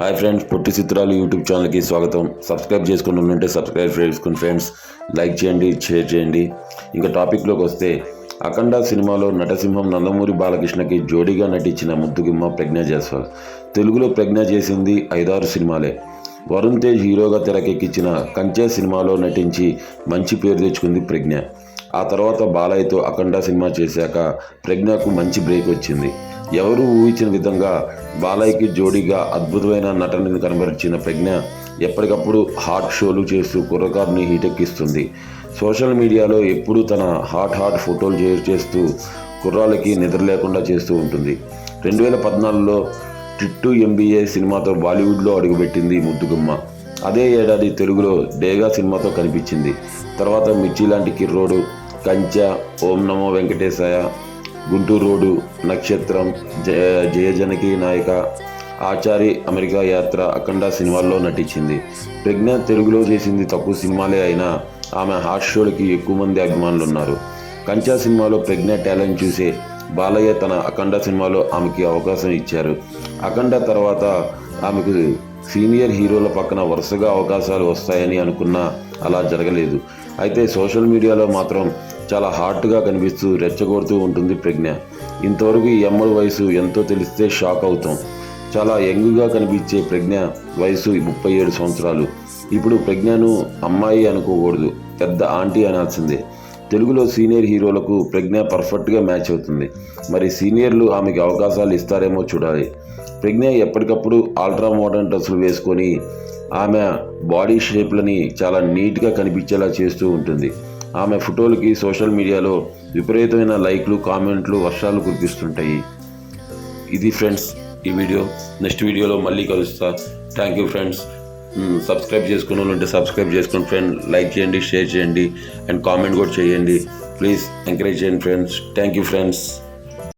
Hi friends పొట్టి చిత్రాలు YouTube ఛానల్కి స్వాగతం. సబ్స్క్రైబ్ చేసుకుని ఉంటే సబ్స్క్రైబ్ చేసుకుని ఫ్రెండ్స్ లైక్ చేయండి షేర్ చేయండి. ఇంకా టాపిక్లోకి వస్తే అఖండ సినిమాలో నటసింహం నందమూరి బాలకృష్ణకి జోడీగా నటించిన ముద్దుగుమ్మ ప్రజ్ఞ జైస్వాల్. తెలుగులో ప్రజ్ఞ చేసింది ఐదారు సినిమాలే. వరుణ్ తేజ్ హీరోగా తెరకెక్కించిన కంచె సినిమాలో నటించి మంచి పేరు తెచ్చుకుంది ప్రజ్ఞ. ఆ తర్వాత బాలయ్యతో అఖండ సినిమా చేశాక ప్రజ్ఞకు మంచి బ్రేక్ వచ్చింది. ఎవరు ఊహించిన విధంగా బాలయ్యకి జోడీగా అద్భుతమైన నటనని కనబరిచిన ప్రజ్ఞ ఎప్పటికప్పుడు హాట్ షోలు చేస్తూ కుర్రకారుని హీటెక్కిస్తుంది. సోషల్ మీడియాలో ఎప్పుడూ తన హాట్ హాట్ ఫోటోలు షేర్ చేస్తూ కుర్రాలకి నిద్ర లేకుండా చేస్తూ ఉంటుంది. రెండు వేల పద్నాలుగులో టిట్టు ఎంబీఏ సినిమాతో బాలీవుడ్లో అడుగుపెట్టింది ముద్దుగుమ్మ. అదే ఏడాది తెలుగులో డేగా సినిమాతో కనిపించింది. తర్వాత మిర్చి లాంటి కిర్రోడు కంచ ఓం నమో వెంకటేశాయ గుంటూరు రోడ్డు నక్షత్రం జయ జయజనకి నాయక ఆచారి అమెరికా యాత్ర అఖండ సినిమాల్లో నటించింది. ప్రజ్ఞ తెలుగులో చేసింది తక్కువ సినిమాలే అయినా ఆమె హాట్ షోలకి ఎక్కువ మంది అభిమానులు ఉన్నారు కంచా సినిమాలో ప్రజ్ఞ టాలెంట్ చూసే బాలయ్య తన అఖండ సినిమాలో ఆమెకి అవకాశం ఇచ్చారు. అఖండ తర్వాత ఆమెకు సీనియర్ హీరోల పక్కన వరుసగా అవకాశాలు వస్తాయని అనుకున్నా అలా జరగలేదు. అయితే సోషల్ మీడియాలో మాత్రం చాలా హాట్గా కనిపిస్తూ రెచ్చగొడుతూ ఉంటుంది ప్రజ్ఞ. ఇంతవరకు ఈ అమ్మడి వయసు ఎంతో తెలిస్తే షాక్ అవుతాం. చాలా యంగ్గా కనిపించే ప్రజ్ఞ వయసు ముప్పై ఏడు సంవత్సరాలు. ఇప్పుడు ప్రజ్ఞను అమ్మాయి అనుకోకూడదు పెద్ద ఆంటీ అనాల్సిందే. తెలుగులో సీనియర్ హీరోలకు ప్రజ్ఞ పర్ఫెక్ట్గా మ్యాచ్ అవుతుంది. మరి సీనియర్లు ఆమెకి అవకాశాలు ఇస్తారేమో చూడాలి. ప్రజ్ఞ ఎప్పటికప్పుడు అల్ట్రా మోడర్న్ డ్రెస్సులు వేసుకొని ఆమె బాడీ షేప్లని చాలా నీట్గా కనిపించేలా చేస్తూ ఉంటుంది. ఆమె ఫోటోలకి సోషల్ మీడియాలో విపరీతమైన లైక్లు కామెంట్లు వర్షాలు కురిపిస్తుంటాయి. ఇది ఫ్రెండ్స్ ఈ వీడియో. నెక్స్ట్ వీడియోలో మళ్ళీ కలుస్తా. థ్యాంక్ యూ ఫ్రెండ్స్ సబ్స్క్రైబ్ చేసుకున్న వాళ్ళు ఉంటే సబ్స్క్రైబ్ చేసుకోండి ఫ్రెండ్ లైక్ చేయండి షేర్ చేయండి అండ్ కామెంట్ కూడా చేయండి. ప్లీజ్ ఎంకరేజ్ చేయండి ఫ్రెండ్స్ థ్యాంక్ యూ ఫ్రెండ్స్